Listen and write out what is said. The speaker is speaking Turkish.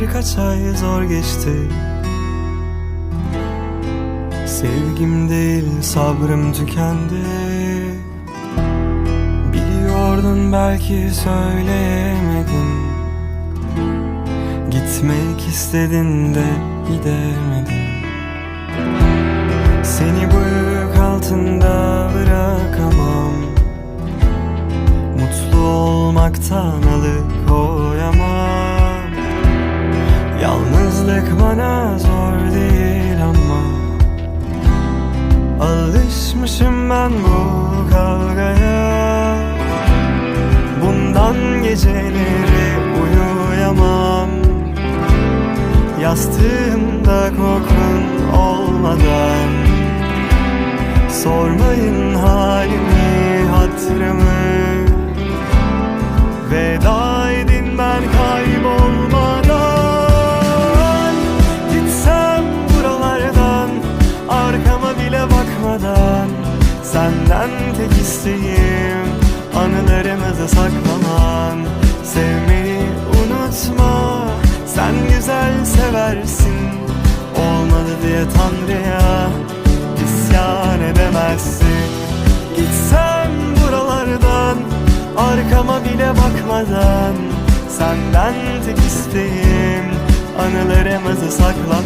birkaç ay zor geçti. Sevgim değil sabrım tükendi. Biliyordun belki söyleyemedin Gitmek istedin de gidemedin Seni bu yük altında bırakamam. Mutlu olmaktan alıkoyamam Yalnızlık bana zor değil ama Alışmışım ben bu kavgaya. Bundan geceleri uyuyamam. Yastığımda kokun olmadan. Sormayın halimi bakmadan Senden tek isteğim Anılarımızı saklaman Sevmeyi unutma. Sen güzel seversin Olmadı diye Tanrı'ya isyan edemezsin. Gitsem buralardan Arkama bile bakmadan. Senden tek isteğim Anılarımızı saklamak